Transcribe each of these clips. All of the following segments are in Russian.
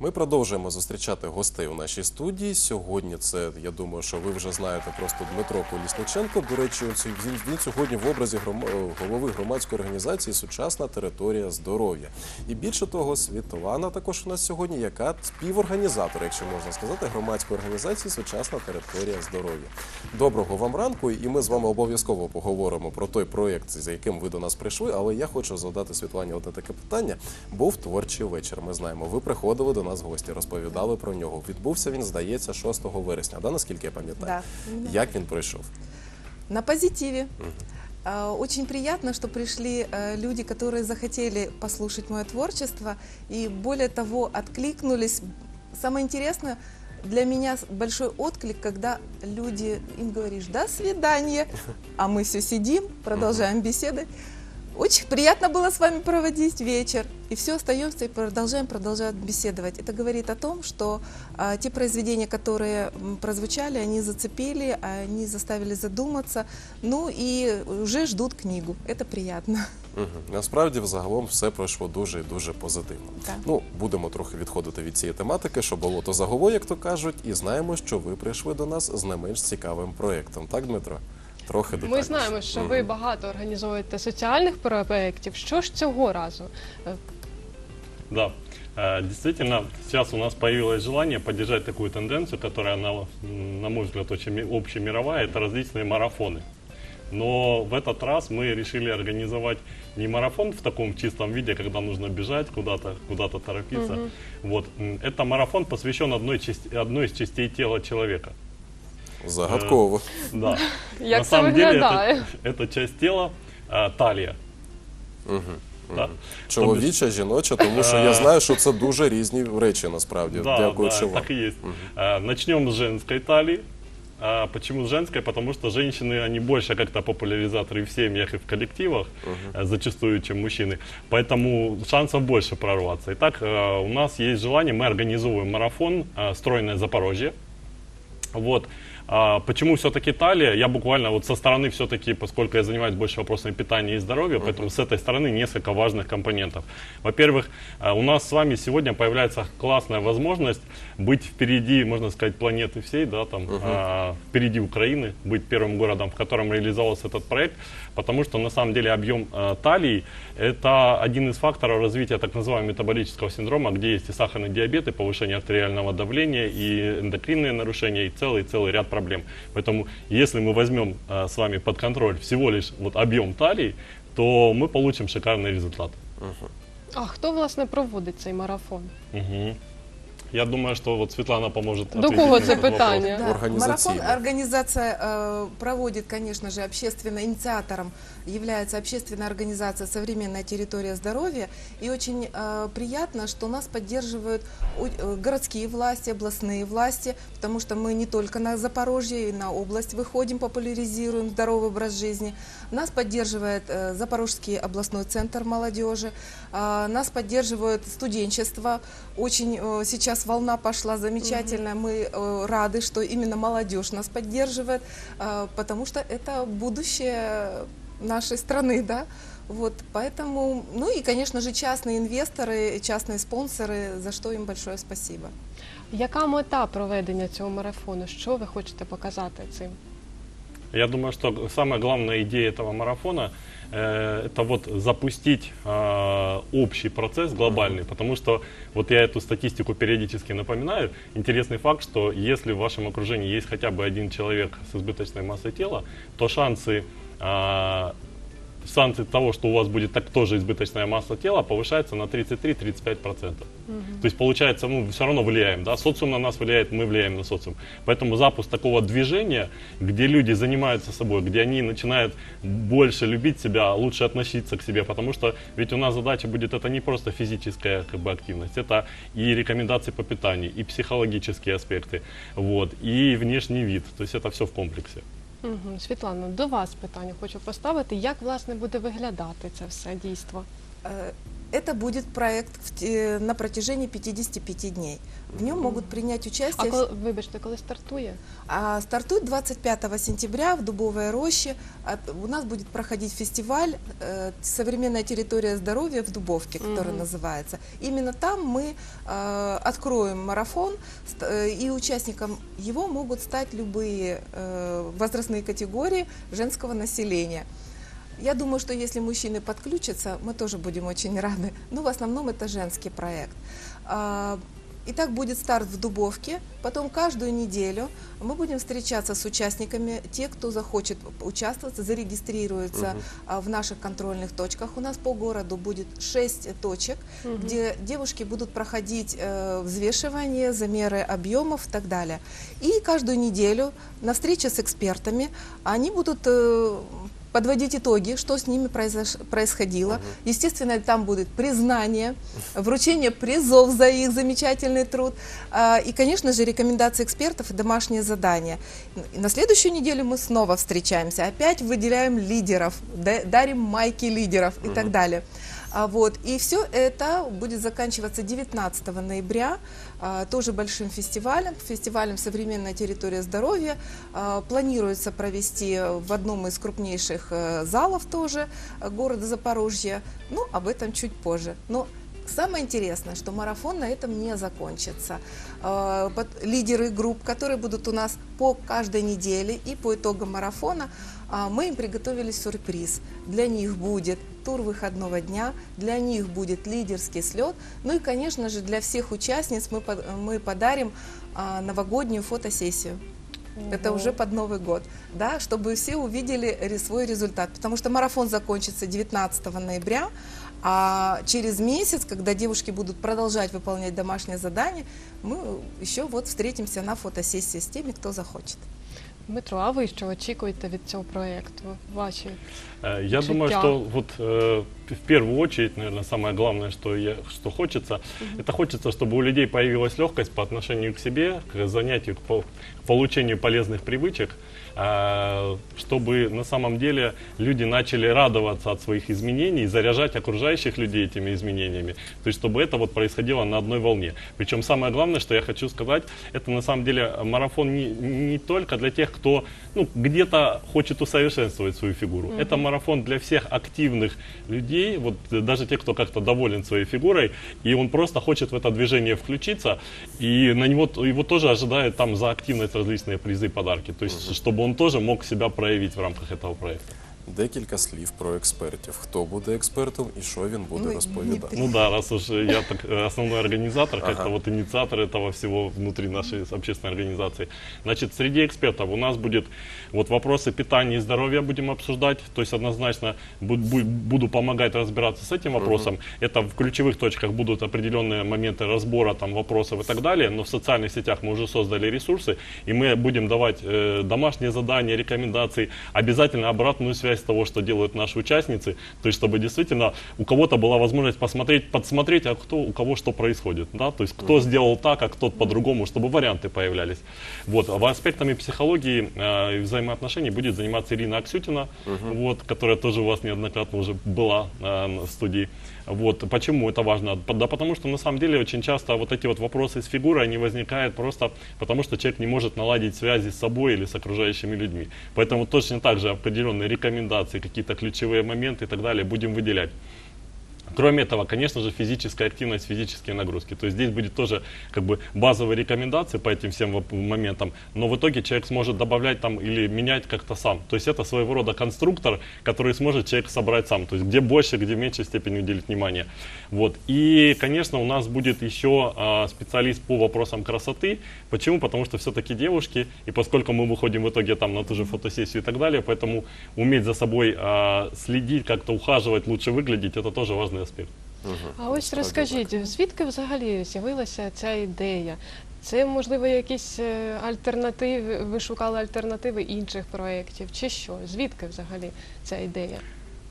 Ми продовжуємо зустрічати гостей у нашій студії. Сьогодні це, я думаю, що ви вже знаєте просто Дмитро Колісниченко. До речі, він, сьогодні в образі голови громадської організації Сучасна територія здоров'я. І більше того, Світлана також у нас сьогодні, яка співорганізатор, якщо можна сказати, громадської організації Сучасна територія здоров'я. Доброго вам ранку, і ми з вами обов'язково поговоримо про той проєкт, за яким ви до нас прийшли. Але я хочу задати Світлані одне таке питання. Був творчий вечір. Ми знаємо, ви приходили до нас в гості, розповідали про нього. Відбувся він, здається, 6 вересня. Да, наскільки я пам'ятаю? Да. Як він пройшов? На позитиве. А, Очень приятно, что пришли э, люди, которые захотели послушать мое творчество и более того откликнулись. Самое интересное, для меня с- большой отклик, когда люди, им говоришь «до свидания», а мы все сидим, продолжаем беседы. Очень приятно было с вами проводить вечер. И все остаемся и продолжаем, продолжаем беседовать. Это говорит о том, что а, те произведения, которые м, прозвучали, они зацепили, они заставили задуматься. Ну и уже ждут книгу. Это приятно. Угу. Насправді, взагалом, все пройшло дуже і дуже позитивно. Так. Ну, будемо трохи відходити від цієї тематики, що було то заговор, як то кажуть, і знаємо, що ви прийшли до нас з не менш цікавим проєктом. Так, Дмитро? Трохи Ми детальніше. знаємо, що Мгм. ви багато організовуєте соціальних проєктів. Що ж цього разу? Е, Да, Э, действительно, сейчас у нас появилось желание поддержать такую тенденцию, которая, на, м, на мой взгляд, очень ми- общемировая, это различные марафоны. Но в этот раз мы решили организовать не марафон в таком чистом виде, когда нужно бежать куда-то, куда-то торопиться. Вот. М, Это марафон посвящен одной, части, одной из частей тела человека. Загадково. Да. Як На це самом деле, виглядає? это, это часть тела, а, талия. Угу. Да. Чоловіча, жіноча, тому що я знаю, що це дуже різні речі насправді. Да, Дякуючи да, вам. так и есть. А, Начнем с женской талии. А почему с женской? Потому что женщины, они больше как-то популяризаторы в семьях и в коллективах, э, зачастую, чем мужчины. Поэтому шансов больше прорваться. Итак, э, у нас есть желание, мы организовываем марафон э, «Стройное Запорожье». Вот. А почему все-таки талия? Я буквально вот со стороны все-таки, поскольку я занимаюсь больше вопросами питания и здоровья, поэтому с этой стороны несколько важных компонентов. Во-первых, а, у нас с вами сегодня появляется классная возможность быть впереди, можно сказать, планеты всей, да, там, а, впереди Украины, быть первым городом, в котором реализовался этот проект, потому что на самом деле объем а, талии это один из факторов развития так называемого метаболического синдрома, где есть и сахарный диабет, и повышение артериального давления, и эндокринные нарушения, и целый-целый ряд проблем. Поэтому, если мы возьмем а, с вами под контроль всего лишь вот объем талии, то мы получим шикарный результат. А хто власне проводить цей марафон? Мгм. Я думаю, что вот Светлана поможет. До ответить кого на це питання? Да. Марафон организация э, проводит, конечно же, общественно инициатором является общественная организация «Современная территория здоровья». И очень э, приятно, что нас поддерживают э, городские власти, областные власти, потому что мы не только на Запорожье, и на область выходим, популяризируем здоровый образ жизни. Нас поддерживает э, Запорожский областной центр молодежи, нас поддерживает студенчество. Очень э, сейчас волна пошла замечательная. Мы э, рады, что именно молодежь нас поддерживает, э, потому что это будущее нашей страны, да. Вот, поэтому, ну и, конечно же, частные инвесторы, частные спонсоры, за что им большое спасибо. Яка мета проведення цього марафону? Що ви хочете показати цим? Я думаю, что самая главная идея этого марафона э, это вот запустить э, общий процесс глобальный, потому что вот я эту статистику периодически напоминаю. Интересный факт, что если в вашем окружении есть хотя бы один человек с избыточной массой тела, то шансы э, шансы того, что у вас будет так тоже избыточная масса тела, повышается на 33-35%. То есть получается, мы все равно влияем, да, социум на нас влияет, мы влияем на социум. Поэтому запуск такого движения, где люди занимаются собой, где они начинают больше любить себя, лучше относиться к себе, потому что ведь у нас задача будет это не просто физическая как бы, активность, это и рекомендации по питанию, и психологические аспекты, вот, и внешний вид, то есть это все в комплексе. Угу. Світлана, до вас питання хочу поставити. Як власне буде виглядати це все дійство? Это будет проект в на протяжении 55 дней. В нем могут принять А участие коли, вибачте, коли стартує? А стартует 25 сентября в Дубовой роще. От- У нас будет проходить фестиваль э, «Современная территория здоровья» в Дубовке, который Мгм. называется. Именно там мы э, откроем марафон, э, и участникам его могут стать любые э, возрастные категории женского населения. Я думаю, что если мужчины подключатся, мы тоже будем очень рады. Но в основном это женский проект. А, Итак, будет старт в Дубовке. Потом каждую неделю мы будем встречаться с участниками. Те, кто захочет участвовать, зарегистрируются а, в наших контрольных точках. У нас по городу будет 6 точек, где девушки будут проходить э, взвешивание, замеры объемов и так далее. И каждую неделю на встрече с экспертами они будут э, подводить итоги, что с ними произош- происходило. Естественно, там будет признание, вручение призов за их замечательный труд а, и, конечно же, рекомендации экспертов и домашние задания. И на следующую неделю мы снова встречаемся, опять выделяем лидеров, да- дарим майки лидеров и так далее. А, Вот. И все это будет заканчиваться 19 ноября, а, тоже большим фестивалем, фестивалем «Современная территория здоровья». А, Планируется провести в одном из крупнейших э, залов тоже э, города Запорожья. Ну, об этом чуть позже. Но Самое интересное, что марафон на этом не закончится. Под- Лидеры групп, которые будут у нас по каждой неделе и по итогам марафона, а, мы им приготовили сюрприз. Для них будет тур выходного дня, для них будет лидерский слет. Ну и, конечно же, для всех участниц мы, мы подарим а, новогоднюю фотосессию. Это Ого. уже под Новый год, да, чтобы все увидели свой результат. Потому что марафон закончится 19 ноября, а через месяц, когда девушки будут продолжать выполнять домашнее задание, мы еще вот встретимся на фотосессии с теми, кто захочет. Дмитро, а ви що очікуєте від цього проєкту? Ваші Э, Я Життя. думаю, что вот э, в первую очередь, наверное, самое главное, что, я, что хочется, это хочется, чтобы у людей появилась легкость по отношению к себе, к занятию, к, по- к получению полезных привычек, э, чтобы на самом деле люди начали радоваться от своих изменений, и заряжать окружающих людей этими изменениями. То есть, чтобы это вот происходило на одной волне. Причем самое главное, что я хочу сказать, это на самом деле марафон не, не только для тех, кто ну, где-то хочет усовершенствовать свою фигуру. Это марафон для всех активных людей, вот э, даже те, кто как-то доволен своей фигурой, и он просто хочет в это движение включиться, и на него его тоже ожидают там за активность различные призы, подарки. То есть, чтобы он тоже мог себя проявить в рамках этого проекта Декілька слів про експертів. Хто буде експертом і що він буде Ну, розповідати? Дмитрий. Ну да, раз уж я так э, основной организатор, как-то Ага. вот инициатор этого всего внутри нашей общественной организации. Значит, среди экспертов у нас будет вот вопросы питания и здоровья будем обсуждать. То есть однозначно бу- бу- буду помогать разбираться с этим вопросом. Это в ключевых точках будут определенные моменты разбора там вопросов и так далее. Но в социальных сетях мы уже создали ресурсы, и мы будем давать э, домашние задания, рекомендации, обязательно обратную связь того, что делают наши участницы, то есть чтобы действительно у кого-то была возможность посмотреть, подсмотреть, а кто, у кого что происходит, да, то есть кто сделал так, а кто по-другому, чтобы варианты появлялись. Вот, а аспектами психологии э, и взаимоотношений будет заниматься Ирина Аксютина, вот, которая тоже у вас неоднократно уже была э, в студии. Вот, почему это важно? Да потому что на самом деле очень часто вот эти вот вопросы с фигурой, они возникают просто потому, что человек не может наладить связи с собой или с окружающими людьми. Поэтому точно так же определенные рекомендации, какие-то ключевые моменты и так далее будем выделять. Кроме этого, конечно же, физическая активность, физические нагрузки. То есть здесь будет тоже как бы базовые рекомендации по этим всем моментам, но в итоге человек сможет добавлять там или менять как-то сам. То есть это своего рода конструктор, который сможет человек собрать сам. То есть где больше, где в меньшей степени уделить внимание. Вот. И, конечно, у нас будет еще а, специалист по вопросам красоты. Почему? Потому что все-таки девушки, и поскольку мы выходим в итоге там на ту же фотосессию и так далее, поэтому уметь за собой а, следить, как-то ухаживать, лучше выглядеть, это тоже важный аспект. А ось розкажіть, звідки взагалі з'явилася ця ідея? Це можливо якісь е, альтернативи, ви шукали альтернативи інших проєктів, чи що? Звідки взагалі ця ідея?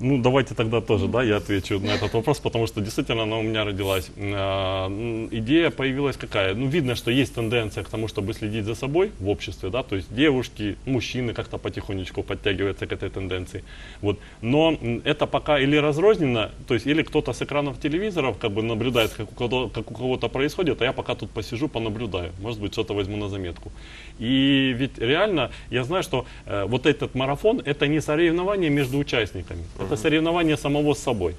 Ну, давайте тогда тоже, да, я отвечу на этот вопрос, потому что действительно она у меня родилась. А, Идея появилась какая? Ну, видно, что есть тенденция к тому, чтобы следить за собой в обществе, да, то есть девушки, мужчины как-то потихонечку подтягиваются к этой тенденции. Вот. Но это пока или разрозненно, то есть или кто-то с экранов телевизоров как бы наблюдает, как у, кого- как у кого-то происходит, а я пока тут посижу, понаблюдаю, может быть, что-то возьму на заметку. И ведь реально, я знаю, что э, вот этот марафон, это не соревнование между участниками, это соревнование самого с собой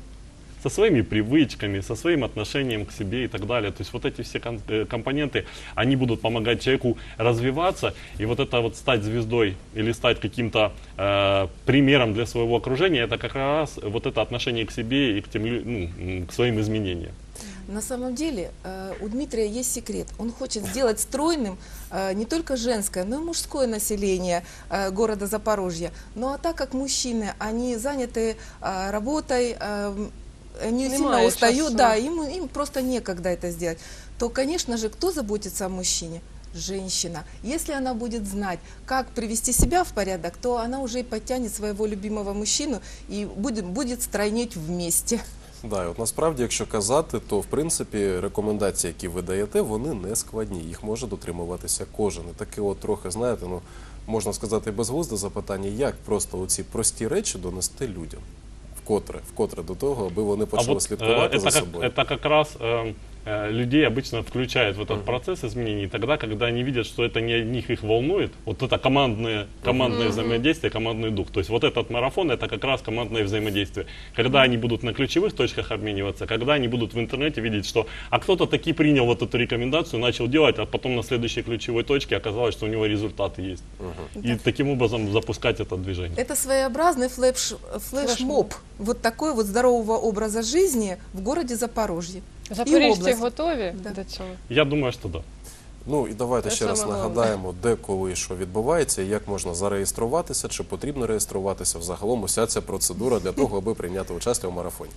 со своими привычками, со своим отношением к себе и так далее. То есть вот эти все э, компоненты, они будут помогать человеку развиваться, и вот это вот стать звездой или стать каким-то э, примером для своего окружения, это как раз вот это отношение к себе и к, тем, ну, к своим изменениям. На самом деле э, у Дмитрия есть секрет. Он хочет сделать стройным э, не только женское, но и мужское население э, города Запорожья. Ну а так как мужчины, они заняты работой, они сильно Немає устают, часу. да, им, им просто некогда это сделать, то, конечно же, кто заботится о мужчине? Женщина. Если она будет знать, как привести себя в порядок, то она уже и подтянет своего любимого мужчину и будет, будет стройнеть вместе. Да, і от насправді, якщо казати, то в принципі рекомендації, які ви даєте, вони не складні. Їх може дотримуватися кожен. І таке, от трохи, знаєте, ну можна сказати, безглузде запитання, як просто оці прості речі донести людям. Вкотре, вкотре до того, аби вони А почали вот э, слідкувати это, за как, собою. это как раз э, э, людей обычно включает в этот процесс изменений тогда, когда они видят, что это не них их волнует. Вот это командное, командное взаимодействие, командный дух. То есть вот этот марафон это как раз командное взаимодействие. Когда они будут на ключевых точках обмениваться, когда они будут в интернете видеть, что а кто-то таки принял вот эту рекомендацию, начал делать, а потом на следующей ключевой точке оказалось, что у него результаты есть. И таким образом запускать это движение. Это своеобразный флеш, флешмоб. Вот такой вот здорового образа жизни в городе Запорожье. Запоріжці область. готові Да. до цього? Я думаю, что да. Ну і давайте Це ще раз саме головне. нагадаємо, де коли і що відбувається, і як можна зареєструватися, чи потрібно реєструватися взагалом уся ця процедура для того, аби прийняти участь у марафоні.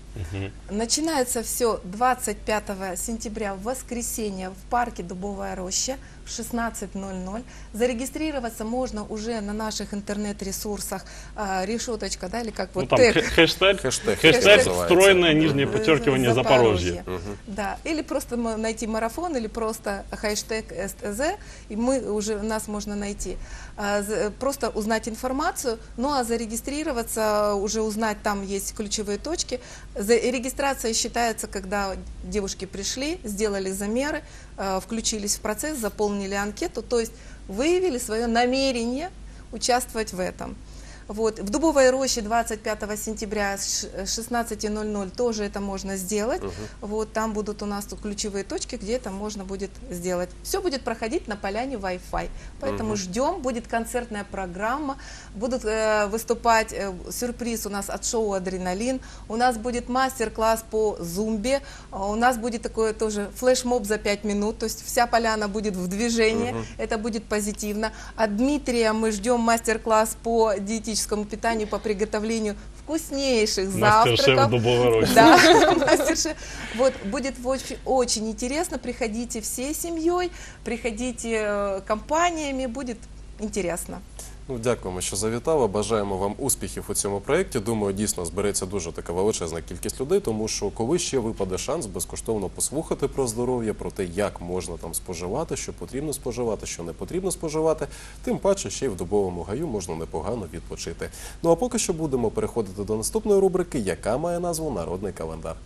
Начинается все 25 сентября в воскресенье в парке Дубовая роща в 16.00. Зарегистрироваться можно уже на наших интернет-ресурсах а, решеточка, да, или как Ну вот там тег. хэ- хэштег, Хэштег хэштег стройное нижнее Э, подчеркивание Запорожье. Да, или просто найти марафон, или просто хэштег СТЗ, и мы уже нас можно найти. А, Просто узнать информацию, ну а зарегистрироваться, уже узнать, там есть ключевые точки. За- Регистрация считается, когда девушки пришли, сделали замеры, включились в процесс, заполнили анкету, то есть выявили свое намерение участвовать в этом. Вот. В Дубовой роще 25 сентября с ш- 16.00 тоже это можно сделать. Вот, там будут у нас тут ключевые точки, где это можно будет сделать. Все будет проходить на поляне Wi-Fi. Поэтому ждем, будет концертная программа, будут э, выступать, э, сюрприз у нас от шоу «Адреналин», у нас будет мастер-класс по зумбе, у нас будет такой тоже флешмоб за 5 минут, то есть вся поляна будет в движении, это будет позитивно. От Дмитрия мы ждем мастер-класс по диетическому питанию, по приготовлению вкуснейших Мастер-шеф завтраков. Дубовой. Да, мастер-шеф. Вот, будет очень, очень интересно. Приходите всей семьей, приходите э, компаниями, будет интересно. Ну, дякуємо, що завітали. Бажаємо вам успіхів у цьому проєкті. Думаю, дійсно збереться дуже така величезна кількість людей, тому що коли ще випаде шанс безкоштовно послухати про здоров'я, про те, як можна там споживати, що потрібно споживати, що не потрібно споживати, тим паче ще й в дубовому гаю можна непогано відпочити. Ну а поки що будемо переходити до наступної рубрики, яка має назву Народний календар.